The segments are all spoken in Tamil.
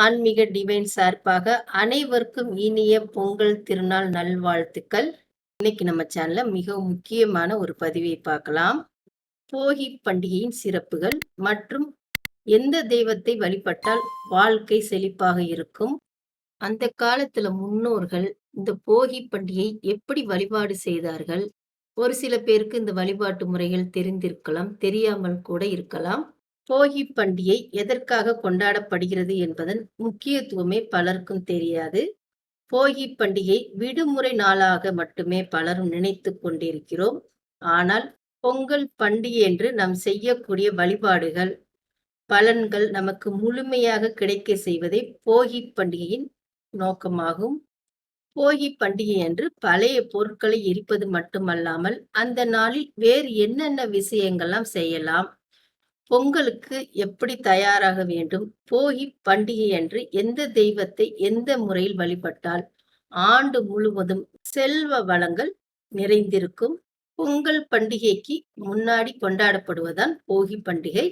ஆன்மீக டிவைன் சார்பாக அனைவருக்கும் இனிய பொங்கல் திருநாள் நல்வாழ்த்துக்கள். இன்னைக்கு நம்ம சேனல்ல மிக முக்கியமான ஒரு பதிவை பார்க்கலாம். போகி பண்டிகையின் சிறப்புகள் மற்றும் எந்த தெய்வத்தை வழிபட்டால் வாழ்க்கை செழிப்பாக இருக்கும்? அந்த காலத்துல முன்னோர்கள் இந்த போகி பண்டிகை எப்படி வழிபாடு செய்தார்கள்? ஒரு சில பேருக்கு இந்த வழிபாட்டு முறைகள் தெரிந்திருக்கலாம் தெரியாமல் கூட இருக்கலாம். போகி பண்டிகை எதற்காக கொண்டாடப்படுகிறது என்பதன் முக்கியத்துவமே பலருக்கும் தெரியாது. போகி பண்டிகை விடுமுறை நாளாக மட்டுமே பலரும் நினைத்து கொண்டிருக்கிறோம். ஆனால் பொங்கல் பண்டிகை என்று நாம் செய்யக்கூடிய வழிபாடுகள் பலன்கள் நமக்கு முழுமையாக கிடைக்க செய்வதே போகி பண்டிகையின் நோக்கமாகும். போகி பண்டிகை அன்று பழைய பொருட்களை எரிப்பது மட்டுமல்லாமல் அந்த நாளில் வேறு என்னென்ன விஷயங்கள்லாம் செய்யலாம் பொங்கலுக்கு எப்படி தயாராக வேண்டும்? போகி பண்டிகை அன்று எந்த தெய்வத்தை எந்த முறையில் வழிபட்டால் ஆண்டு முழுவதும் செல்வ வளங்கள் நிறைந்திருக்கும்? பொங்கல் பண்டிகைக்கு முன்னாடி கொண்டாடப்படுவதுதான் போகி பண்டிகை.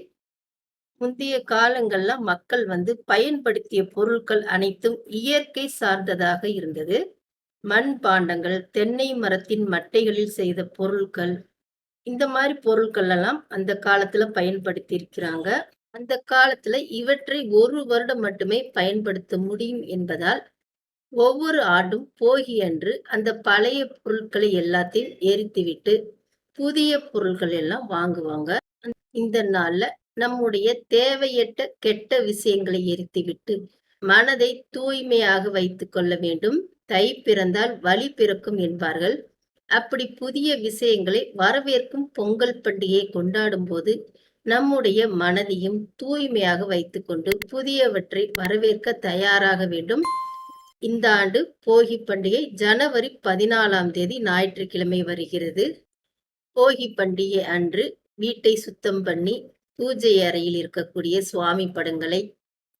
முந்தைய காலங்கள்ல மக்கள் வந்து பயன்படுத்திய பொருட்கள் அனைத்தும் இயற்கை சார்ந்ததாக இருந்தது. மண் பாண்டங்கள் தென்னை மரத்தின் மட்டைகளில் செய்த பொருட்கள் இந்த மாதிரி பொருட்கள் எல்லாம் அந்த காலத்துல பயன்படுத்தி இருக்கிறாங்க அந்த காலத்துல இவற்றை ஒரு வருடம் மட்டுமே பயன்படுத்த முடியும் என்பதால் ஒவ்வொரு ஆண்டும் போகி அன்று அந்த பழைய பொருட்களை எல்லாத்தையும் எரித்துவிட்டு புதிய பொருட்கள் எல்லாம் வாங்குவாங்க. இந்த நாள்ல நம்முடைய தேவையற்ற கெட்ட விஷயங்களை எரித்துவிட்டு மனதை தூய்மையாக வைத்துக் கொள்ள வேண்டும். தை பிறந்தால் வழி பிறக்கும் என்பார்கள். அப்படி புதிய விஷயங்களை வரவேற்கும் பொங்கல் பண்டிகையை கொண்டாடும் போது நம்முடைய மனதையும் தூய்மையாக வைத்துக்கொண்டு புதியவற்றை வரவேற்க தயாராக வேண்டும். இந்த ஆண்டு போகி பண்டிகை ஜனவரி பதினாலாம் தேதி ஞாயிற்றுக்கிழமை வருகிறது. போகி பண்டிகை அன்று வீட்டை சுத்தம் பண்ணி பூஜை அறையில் இருக்கக்கூடிய சுவாமி படங்களை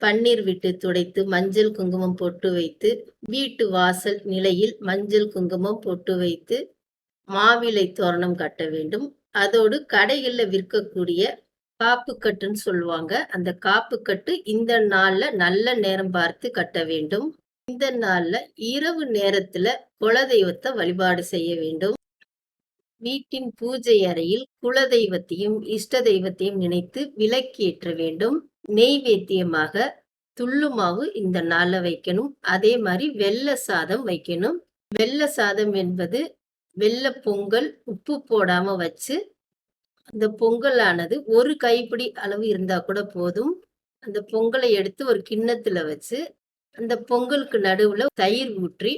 பன்னீர் விட்டு துடைத்து மஞ்சள் குங்குமம் போட்டு வைத்து வீட்டு வாசல் நிலையில் மஞ்சள் குங்குமம் போட்டு வைத்து மாவிலை தோரணம் கட்ட வேண்டும். அதோடு கடைகளில் விற்கக்கூடிய காப்புக்கட்டுன்னு சொல்லுவாங்க. அந்த காப்புக்கட்டு இந்த நாள்ல நல்ல நேரம் பார்த்து கட்ட வேண்டும். இந்த நாள்ல இரவு நேரத்துல குலதெய்வத்தை வழிபாடு செய்ய வேண்டும். வீட்டின் பூஜை அறையில் குலதெய்வத்தையும் இஷ்ட தெய்வத்தையும் நினைத்து விளக்கேற்ற வேண்டும். நெய்வேத்தியமாக துள்ளுமாவு இந்த நாள்ல வைக்கணும். அதே மாதிரி வெள்ளை சாதம் வைக்கணும். வெள்ளை சாதம் என்பது வெள்ளை பொங்கல் உப்பு போடாம வச்சு அந்த பொங்கலானது ஒரு கைப்பிடி அளவு இருந்தா கூட போதும். அந்த பொங்கலை எடுத்து ஒரு கிண்ணத்துல வச்சு அந்த பொங்கலுக்கு நடுவுல தயிர் ஊற்றி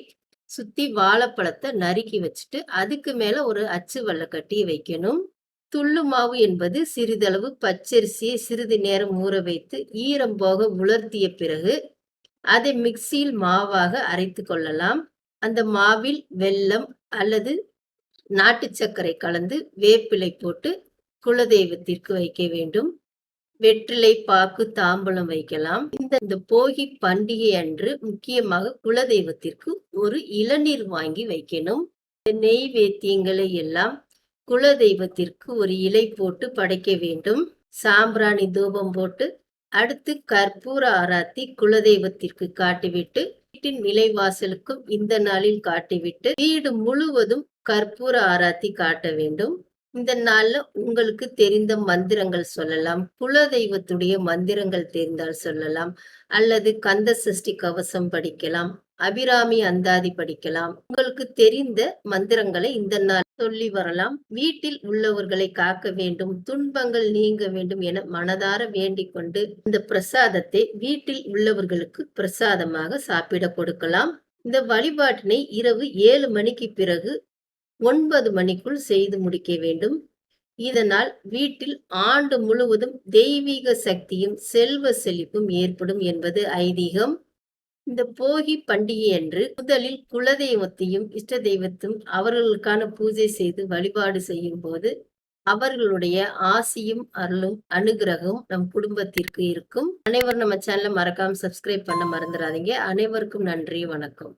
சுத்தி வாழைப்பழத்தை நறுக்கி வச்சுட்டு அதுக்கு மேல ஒரு அச்சு வல்ல கட்டி வைக்கணும். துள்ளு மாவு என்பது சிறிதளவு பச்சரிசியை சிறிது நேரம் ஊற வைத்து ஈரம் போக உலர்த்திய பிறகு அதை மிக்சியில் மாவாக அரைத்து கொள்ளலாம். அந்த மாவில் வெல்லம் அல்லது நாட்டு சர்க்கரை கலந்து வேப்பிலை போட்டு குலதெய்வத்திற்கு வைக்க வேண்டும். வெற்றிலை பாக்கு தாம்பலம் வைக்கலாம். இந்த இந்த போகி பண்டிகை அன்று முக்கியமாக குலதெய்வத்திற்கு ஒரு இளநீர் வாங்கி வைக்கணும். நெய்வேத்தியங்களை எல்லாம் குலதெய்வத்திற்கு ஒரு இலை போட்டு படைக்க வேண்டும். சாம்பிராணி தூபம் போட்டு அடுத்து கற்பூர ஆராத்தி குலதெய்வத்திற்கு காட்டிவிட்டு வீட்டின் நிலைவாசலுக்கும் இந்த நாளில் காட்டிவிட்டு வீடு முழுவதும் கற்பூர ஆராத்தி காட்ட வேண்டும். இந்த நாள்ல உங்களுக்கு தெரிந்த மந்திரங்கள் சொல்லலாம். குல தெய்வத்துடைய மந்திரங்கள் தெரிந்தால் சொல்லலாம். அல்லது கந்த சஷ்டி கவசம் படிக்கலாம். அபிராமி அந்தாதி படிக்கலாம். உங்களுக்கு தெரிந்த மந்திரங்களை இந்த நாள் சொல்லி வரலாம். வீட்டில் உள்ளவர்களை காக்க வேண்டும். துன்பங்கள் நீங்க வேண்டும் என மனதார வேண்டிக் கொண்டு இந்த பிரசாதத்தை வீட்டில் உள்ளவர்களுக்கு பிரசாதமாக சாப்பிட கொடுக்கலாம். இந்த வழிபாட்டினை இரவு ஏழு மணிக்கு பிறகு ஒன்பது மணிக்குள் செய்து முடிக்க வேண்டும். இதனால் வீட்டில் ஆண்டு முழுவதும் தெய்வீக சக்தியும் செல்வ செழிப்பும் ஏற்படும் என்பது ஐதீகம். இந்த போகி பண்டிகை அன்று முதலில் குலதெய்வத்தையும் இஷ்ட தெய்வத்தையும் அவர்களுக்கான பூஜை செய்து வழிபாடு செய்யும் போது அவர்களுடைய ஆசியும் அருளும் அனுகிரகம் நம் குடும்பத்திற்கு இருக்கும். அனைவரும் நம்ம சேனலை மறக்காம சப்ஸ்கிரைப் பண்ண மறந்துடாதீங்க. அனைவருக்கும் நன்றி வணக்கம்.